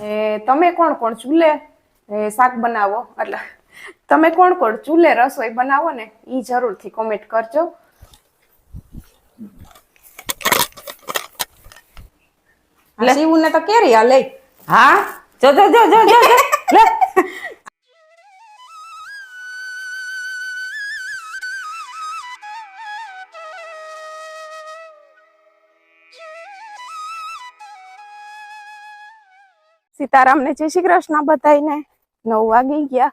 એ તમે કોણ કોણ ચૂલે? એ શાક બનાવો. એટલે તમે કોણ કોણ ચૂલે રસોઈ બનાવો ને એ જરૂરથી કોમેન્ટ કરજો. શિવને તો કેરી આ લઈ. હા? જો જો જો જો જો. લે. સીતારામને જય શ્રી કૃષ્ણ બધાઈને નવ વાગી ગયા.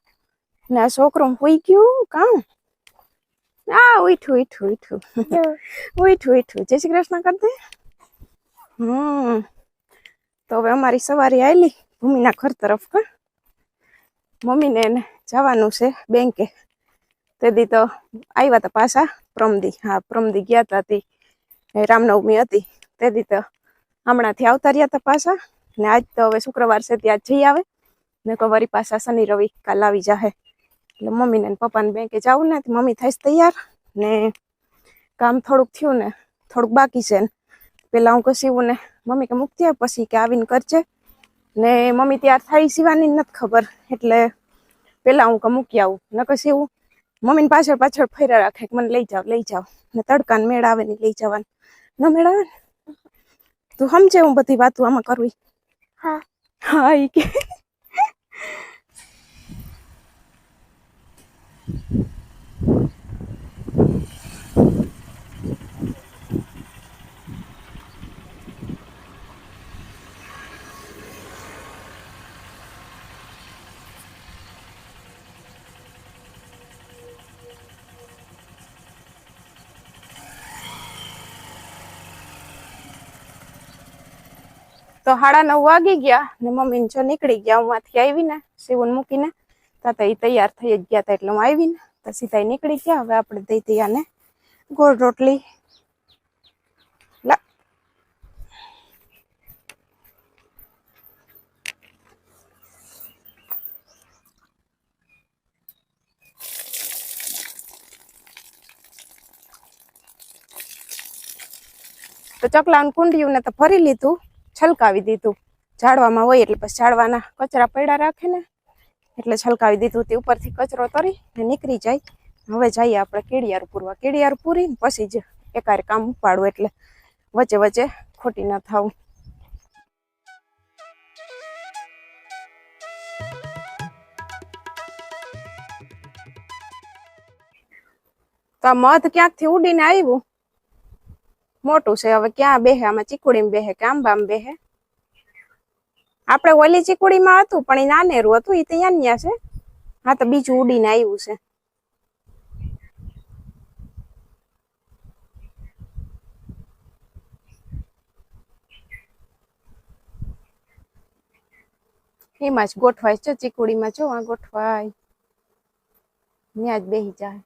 ને છોકરું હુઈ ગયું કામ? આ ઉઠું ઉઠું ઉઠું ઉઠું ઉઠું જય શ્રી કૃષ્ણ કર દે હમ. તો હવે અમારી સવારી આવેલી ભૂમિના ઘર તરફ કા? મમ્મીને એને જવાનું છે બેંકે. તે દી તો આવ્યા હતા પાછા પ્રમદી. હા, પ્રમદી ગયા હતા તી રામનવમી હતી. તે દી તો હમણાંથી આવતા રહ્યા હતા પાછા. ને આજ તો હવે શુક્રવાર છે, ત્યાં જઈ આવે. ને કહો વળી પાછા શનિ, રવિ કાલ આવી જાહે. એટલે મમ્મીને પપ્પાને બેંકે જવું ને મમ્મી થઈશ તૈયાર. ને કામ થોડુંક થયું ને, થોડુંક બાકી છે ને. પેલા હું કસીવું ને, મમ્મી કે મૂકતી આવ પછી કે આવીને કરજે. ને મમ્મી ત્યાર થાય સીવાની નથી ખબર. એટલે પેલા હું કે મૂકી આવું, ન કસીવું મમ્મીને પાછળ પાછળ ફર્યા રાખે કે મને લઈ જાવ લઈ જાવ. ને તડકાને મેળ આવે ને લઈ જવાનું. ન મેળ આવે ને? તું સમજે હું બધી વાતો આમાં કરવી. હા હા ઈ તો સાડા નવ વાગી ગયા ને મમ્મી જો નીકળી ગયા, હું માંથી આવી ને શિવન મૂકીને તાતા એ તૈયાર થઈ જ ગયા એટલે હું આવી ને તો સીધા નીકળી ગયા. હવે આપણે દઈ આને ગોળ રોટલી. તો ચકલાનું કુંડિયું ને તો ફરી લીધું. છલકાવી દીધું. ઝાડવામાં હોય એટલે પછી ઝાડવાના કચરા પડ્યા રાખે ને. એટલે છલકાવી દીધું તે ઉપરથી કચરો તરી ને નીકળી જાય. હવે જઈએ આપણે કેડિયાર પૂરવા. કેડિયાર પૂરી ને પછી જ એકારે કામ ઉપાડવું એટલે વચ્ચે વચ્ચે ખોટી ન થાવું તો મધ ક્યાંકથી ઉડીને આવ્યું? મોટું છે. હવે ક્યાં બેહે? આમાં ચીકુડીમાં બેહે કે આંબામાં બેહે? આપણે ઓલી ચીકુડીમાં હતું, પણ એ નાનેરું હતું. એ ત્યાં ન્યા છે. હા, તો બીજું ઉડીને આવ્યું છે. એમાં જ ગોઠવાય છે ચીકુડીમાં. જો આ ગોઠવાય. ત્યાં જ બેહી જાય.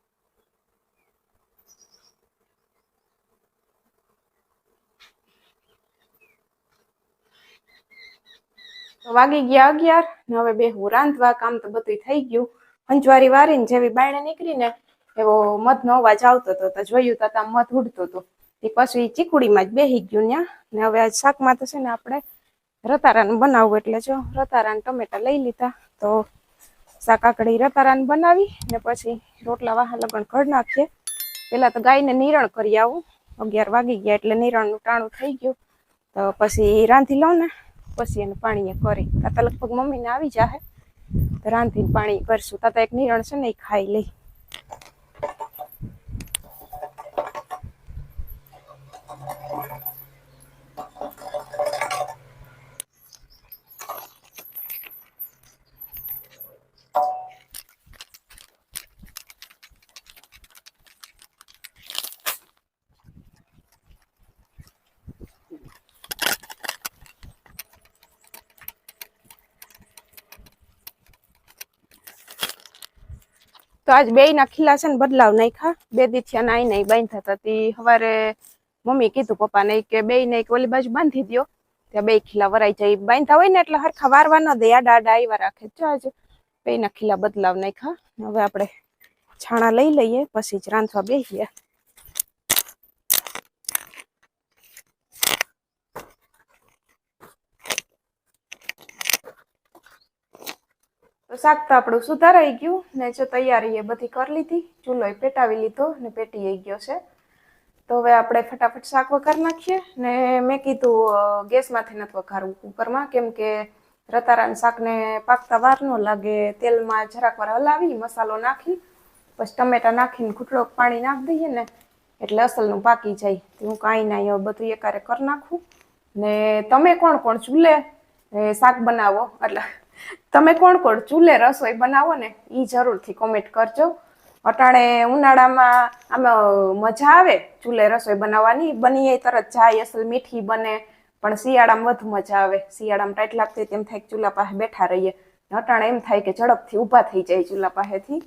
તો વાગી ગયા અગિયાર, ને હવે બેહવું રાંધવા, કામ તો બધું થઈ ગયું. હંજવારી વારીને જેવી બાયણે નીકળીને એવો મધનો અવાજ આવતો હતો, તો જોયું તો મધ ઉડતો હતું. એ પછી ચીકુડીમાં જ બેસી ગયું ત્યાં ને હવે આજ શાકમાં તો છે ને આપણે રતારાનું બનાવવું એટલે જો રતારાન ટમેટા લઈ લીધા, તો શાક આકડી રતારાન બનાવી, ને પછી રોટલા વાહા લગણ ઘડ નાખીએ. પેલા તો ગાયને નિરણ કરી આવું. અગિયાર વાગી ગયા એટલે નિરણનું ટાણું થઈ ગયું. તો પછી રાંધી લઉં ને. પછી એને પાણીએ કરી. તાતા લગભગ મમ્મીને આવી જાહે. રાંધીને પાણી કરશું. તાતા એક નિરણ છે ને એ ખાઈ લઈ તો આજ બે ના ખીલા છે ને બદલાવ નાખ્યા. બે દીથિયા નાઈ નહીં બાંધતા હતા તી. સવારે મમ્મી કીધું પપ્પાને કે બે ને ઓલી બાજુ બાંધી દ્યો. ત્યાં બે ખીલા વરાઈ જાય. બાંધતા હોય ને એટલે હરખા વારવા ન દે. આડા આડા આવ્યા રાખે. જો આજે બે ના ખીલા બદલાવ નાખ્યા. હવે આપણે છાણા લઈ લઈએ. પછી જ રાંધવા બેસીએ શાક તો આપણું સુધારાઈ ગયું, ને જો તૈયારી એ બધી કરી લીધી ચૂલો પેટાવી લીધો ને પેટી ગયો છે. તો હવે આપણે ફટાફટ શાક વઘાર નાખીએ, ને મેં કીધું ગેસમાંથી નથી વઘારવું કુકરમાં, કેમ કે રતારાના શાકને પાકતા વાર ન લાગે, તેલમાં જરાક વાર હલાવી, મસાલો નાખી, પછી ટમેટા નાખીને ઘૂંટડો પાણી નાખી દઈએ ને, એટલે અસલનું પાકી જાય. હું કાંઈ ના બધું એકારે કરી નાખું. ને તમે કોણ કોણ ચૂલે શાક બનાવો, એટલે તમે કોણ કોણ ચૂલે રસોઈ બનાવો ને એ જરૂરથી કોમેન્ટ કરજો. અટાણે ઉનાળામાં આમાં મજા આવે ચૂલે રસોઈ બનાવવાની? બની તરત જાય, અસલ મીઠી બને, પણ શિયાળામાં વધુ મજા આવે. શિયાળામાં ટાઈટ લાગતી તેમ થાય ચૂલા પાસે બેઠા રહીએ. અટાણે એમ થાય કે ઝડપથી ઊભા થઈ જાય ચૂલા પાસેથી.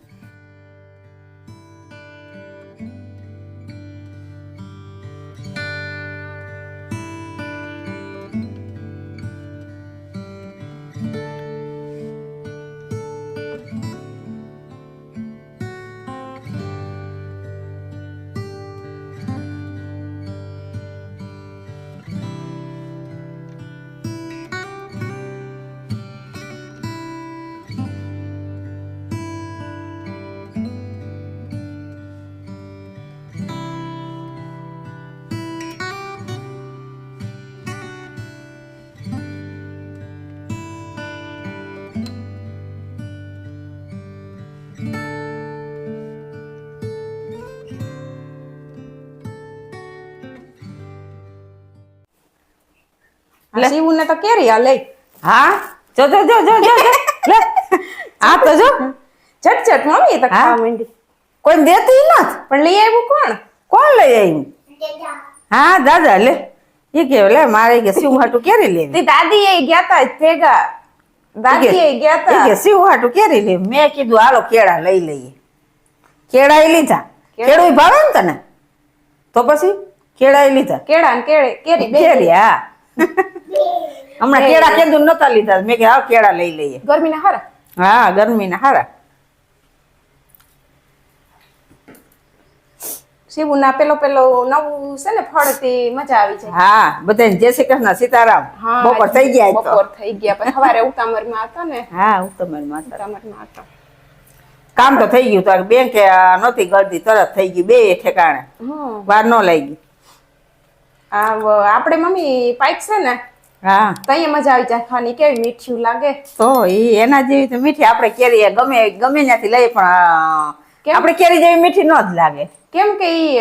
આ શિવને તો કેરી આ લઈ. હા? જો જો જો જો જો. લે. આ તો જો. ઝટઝટ મમ્મી તો. ખાવા માંડી. કોઈ દેતી નથી. પણ લઈ આવ્યું કોણ? કોણ લઈ આવ્યું હા દાદા લે. એ કે લે મારે કે શિવ હાટું કેરી લેવી. તે દાદી એ ગયા તા ભેગા. દાદી એ ગયા તા. કે શિવ હાટું કેરી લે મેં કીધું હાલો કેળા લઈ લઈએ. કેળા ય લીધા. કેળું. ભાવે ને તને? તો પછી? કેળા લીધા. કેળા ને કેળે કેરી બે કેરી હા. હમણાં કેળા કીધું નતા લીધા. મેં કે આવ કેળા લઈ લઈએ. ગરમી ના હારા? હા ગરમી ના હારા. શિવુ ના પેલો પેલો નવું છે ને ફળથી મજા આવી જાય. હા બધાને જય શ્રી કૃષ્ણ સીતારામ. બપોર થઈ ગયા બપોર થઈ ગયા પણ સવારે ઉતામરમાં હતા ને. હા ઉત્તમમાં ઉતામરમાં હતા. કામ તો થઈ ગયું તો બેંક નહોતી ગળતી તરત થઈ ગયું બે ઠેકાણે. હમ. વાર ન લાગી. આપણે મમ્મી પાઇપ છે ને હા. મજા આવી જાય ખાવાની. કેવી મીઠી લાગે? તો ઈ એના જેવી તો મીઠી આપણે કેરી ગમે ગમે ત્યાંથી લઈએ પણ આપણે કેરી જેવી મીઠી ન જ લાગે. કેમ કે ઈ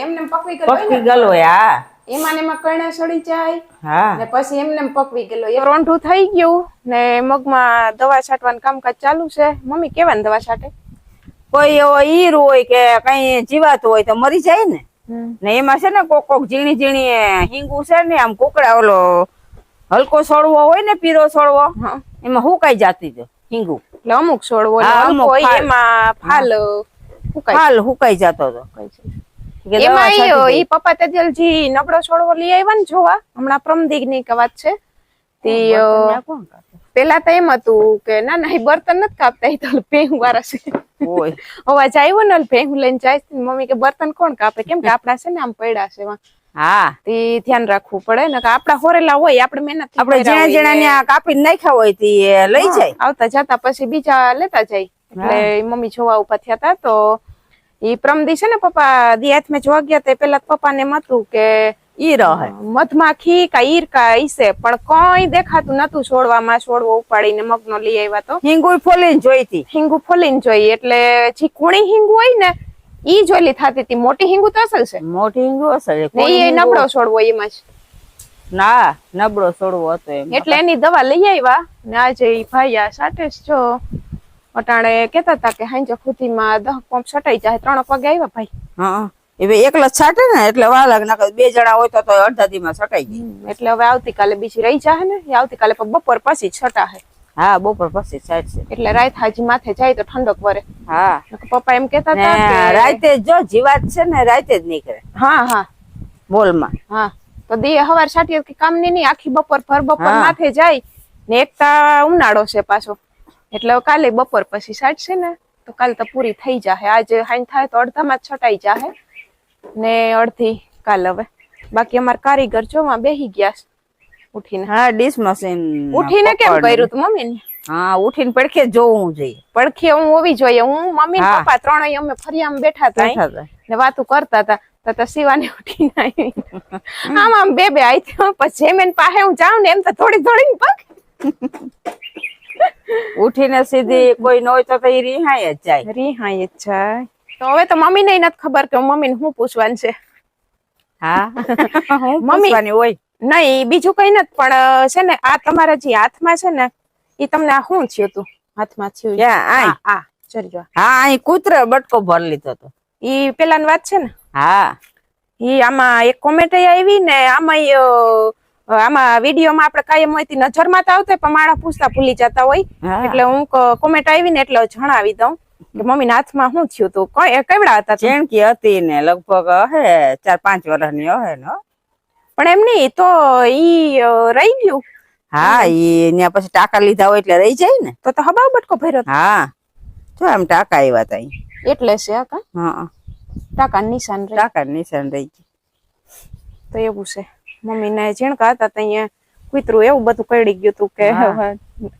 એમને પકવી ગયેલો ને? ગલ હા. એમાં ને એમાં કણા સડી જાય. હા. ને પછી એમને પકવી ગયેલો એ રોંઢું થઈ ગયું ને મગમાં દવા છાંટવાનું કામકાજ ચાલુ છે. મમ્મી કેવાની દવા છાંટે? કોઈ એવો ઈર હોય કે કઈ જીવાતું હોય તો મરી જાય ને. ને એમાં છે ને કોક કોક ઝીણી ઝીણી હિંગુ છે ને આમ કુકડા ઓલો હલકો છોડવો હોય ને પીરો છોડવો હા. એમાં હુકાઈ જાતી છે હિંગુ. એટલે અમુક છોડવો હોય ફાલ. એમાં ફાલ હાલ હુકાઈ જતો હતો. એમાં ઈ- પપ્પા તેજલજી નબળો છોડવો લઈ આવ્યા ને જોવા હમણાં પ્રમદિકની વાત છે. તે પેલા તો એમ હતું કે ના ના એ બર્તન નથી કાપતા ઈ તો ભેહું ઓય. અવાજ આવ્યો ને ભેહું લઈને જાય મમ્મી કે બર્તન કોણ કાપે? કેમ કે આપડા છે ને આમ પડ્યા છે એમાં. હા. તે ધ્યાન રાખવું પડે ને કે આપડા હોરેલા હોય આપડે મહેનત આપડે જ્યાં જ્યાં ત્યાં નાખ્યા હોય તે લઈ જાય. આવતા જતા પછી બીજા લેતા જાય. એટલે મમ્મી જોવા ઊભા થયા હતા તો ઈ પ્રમદી છે ને પપ્પા દી હાથમાં જોવા ગયા તે પેલા પપ્પાને એમ હતું કે ઈ રહે. મધમાખી કા ઈર કા ઈસે પણ કઈ દેખાતું નતું છોડવામાં છોડવો ઉપાડીને મગનો લઈ આવ્યા તો. હિંગુ ફોલીને જોઈતી. હિંગુ ફોલીને જોઈ એટલે જે કુણી હિંગુ હોય ને ઈ જોલી થતી હતી. મોટી હિંગુ તો અસલ છે. મોટી હિંગુ અસલ છે. ઈ નબળો છોડવો એમાં જ. ના નબળો છોડવો હતો એમ. એટલે એની દવા લઈ આવ્યા. ને આજે ઈ ભાઈ આ સાટે જ અટાણે કેતા હતા કે હાંજે ખુદીમાં દહ પંપ છટાઈ જાય. ત્રણ પગે આવ્યા ભાઈ. હા એ બે એકલા છાંટે ને એટલે વાલક ના બે જણા હોય તો અડધા દીમાં છટાઈ જાય. એટલે હવે આવતીકાલે બીજી રહી જાય ને. એ આવતીકાલે બપોર પછી છટા હે હા બપોર પછી છે. એટલે રાત હાજી માથે જાય તો ઠંડક વરે. હા. પપ્પા એમ કેતા હતા કે રાતે જો જીવાત છે ને રાતે જ નીકળે. હા હા. બોલમાં હા. તો દે હવાર સાટી કે કામની આખી બપોર ભર બપોર માથે જાય ને એકતા ઉનાળો છે પાછો. એટલે કાલે બપોર પછી સાટશે ને તો કાલે તો પૂરી થઈ જાહે. આજે હાઈન થાય તો અડધામાં છટાઈ જાહે. ને અડધી કાલ હવે. બાકી અમાર કારીગર જોવા બેહી ગયા છે. ઉઠીને. હા ડીશ મશીન ઉઠીને કેમ કર્યું તું મમ્મી હા ઉઠીને પડખે જોવું જોઈએ. પડખે હું હોવી જોઈએ. હું મમ્મી પપ્પા ત્રણેય અમે ફરી બેઠા બેઠા હતા. ને વાતું કરતા હતા તો શિવાની ઉઠીને આવી. આમ આમ બે બે આઈ થયો. પછી જેમ પાસે હું જાઉં ને એમ તો થોડી થોડી પગ. ઉઠીને સીધી કોઈ ન હોય તો એ રિહાય જ જાય. રિહાય જ જાય. તો હવે તો મમ્મી ને નથી ખબર કે મમ્મીને શું પૂછવાનું છે. હા. હું મમ્મી. પૂછવાની હોય. નહીં બીજું કઈ નથી પણ છે ને આ તમારા જે હાથમાં છે ને એ તમને આ શું થયું તું હાથમાં થયું? આ આ હા અહીં કૂતરો બટકો ભર લીધો હતો. ઈ પેલા વાત છે ને? હા. ઈ આમાં એક કોમેન્ટ આવી ને આમાં આમાં વિડીયોમાં આપણે કાયમ હોય નજરમાં તો આવતા પણ માણા પૂછતા ભૂલી જતા હોય. એટલે હું કોમેન્ટ આવી ને એટલે જણાવી દઉં કે મમ્મી હાથમાં શું થયું તું કઈ કેવડા હતા? ચેણકી હતી ને લગભગ હે ચાર પાંચ વર્ષની હે ને પણ એમ નહીં તો ઈ રહી ગયું. હા ઈ ત્યાં પછી ટાકા લીધા હોય એટલે રહી જાય ને. તો તો હબાવ બટકો ભર્યો હા. જો આમ ટાકા આવ્યા તા એટલે છે હા કા હા ટાકા નિશાન રહી. ટાકા નિશાન રહી ગયું. તો એવું છે. મમ્મીને ઝીણકા હતા તો અહીંયા કૂતરું એવું બધું કરડી ગયું તું કે.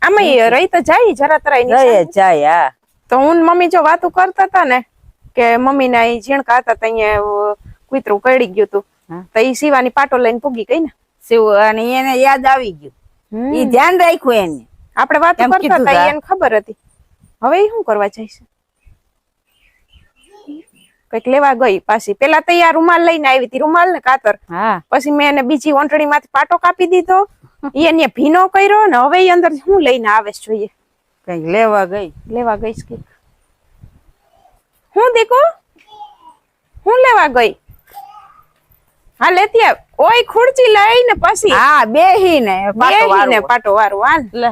આમાં રહી તો જાય જરા તરાય રહી જાય હા. તો હું મમ્મી જો વાતું કરતા હતા ને કે મમ્મી ના ઝીણકા હતા ત્યાં કૂતરું કરડી ગયું તું. તો એ શિવાની પાટો લઈને પૂગી ગઈ ને. શિવ અને એને યાદ આવી ગયું. એ ધ્યાન રાખ્યું એને. આપણે વાત કરતા હતા એને ખબર હતી. હવે શું કરવા જઈશ કંઈક લેવા ગઈ પાછી. પેલા તો ઈ આ રૂમાલ લઈને આવી હતી. રૂમાલ ને કાતર. હા. પછી મેં એને બીજી ઓંટણી માંથી પાટો કાપી દીધો. એને ભીનો કર્યો ને હવે એ અંદર શું લઈને આવે જોઈએ. કંઈક લેવા ગઈ. લેવા ગઈ કંઈક. હું દીકુ? હું લેવા ગઈ? હા લેતી આવ. ઓય ખુરચી લઈને પછી. હા બેહી ને બેહીને પાટો વારું હાલ. લે.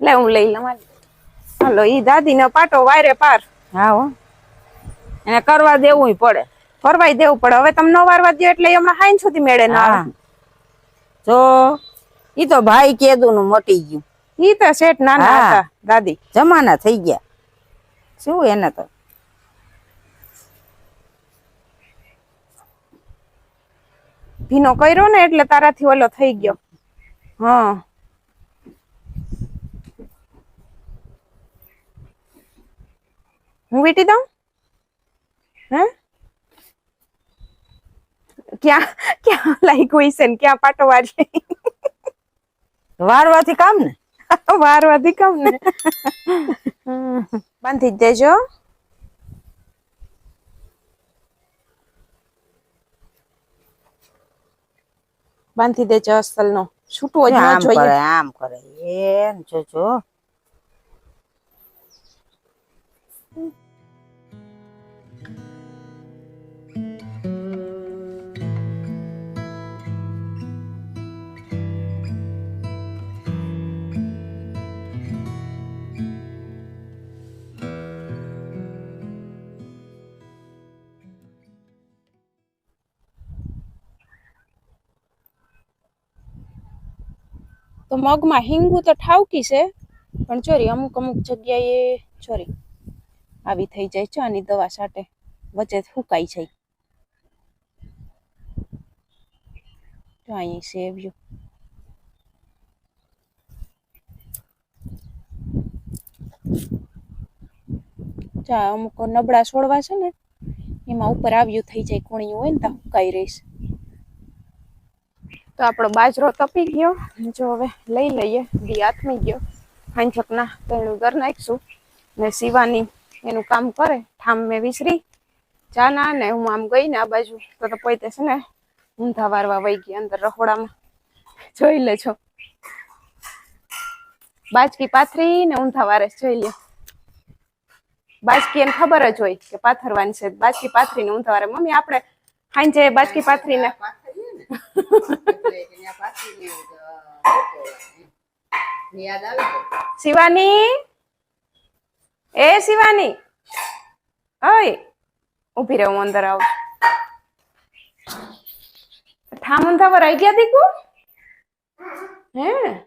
લે હું લઈ લઉં હાલ. ઈ દાદી ને પાટો વારે પાર. હા હો. એને કરવા દેવું પડે. ફરવાઈ દેવું પડે. હવે તમે ન વારવા દો એટલે હમણાં હાઈન સુધી મેળે ના જો ઈ તો ભાઈ કેદુ નું મટી ગયું. ઈ તો શેઠ નાના હતા દાદી. જમાના થઈ ગયા. શું એને તો? ભીનો કર્યો ને એટલે તારાથી ઓલો થઈ ગયો. હા. હું વીટી દઉં? હે? ક્યાં ક્યાં લાગ્યું હશે ને? ક્યાં પાટો વારી વારવાથી કામ ને? વારવાથી કામ ને. બાંધી જ દેજો. બાંધી દેજો અસલ નો છૂટવો જ ન આમ જોઈએ. કરે આમ કરે. એમ જો તો મગમાં હિંગુ તો ઠાવકી છે, પણ ચોરી અમુક અમુક જગ્યાએ ચોરી. આવી થઈ જાય છે, આની દવા સાથે વચ્ચે ફૂકાઈ જાય. જો અહીં સેવ્યું અમુક નબળા છોડવા છે ને, એમાં ઉપર આવ્યું થઈ જાય કોણિયું હોય ને, ત્યાં ફૂકાઈ રહીશ તો આપણો બાજરો તપી ગયો. જો હવે લઈ લઈએ. ઘી આથમી ગયો. હાંજકના તેનું ઘર નાખીશું. ને સીવાની એનું કામ કરે. ઠામ મેં વિસરી. ચા ના હું આમ ગઈ ને આ બાજુ. તો તો પોતે છે ને ઊંધા વારવા વહી ગઈ અંદર રખોડામાં જોઈ લેજો. બાજકી પાથરી ને ઊંધા વારે જોઈ લે બાજકી એને ખબર જ હોય કે પાથરવાની છે. બાજકી પાથરી ને ઊંધા વારે. મમ્મી, આપણે હાંજે બાજકી પાથરી ને શિવાની? એ શિવાની. ઓય, ઊભી રહે, હું અંદર આવું ઠામ ઊંધા પર આવી ગયા દીકુ? હે?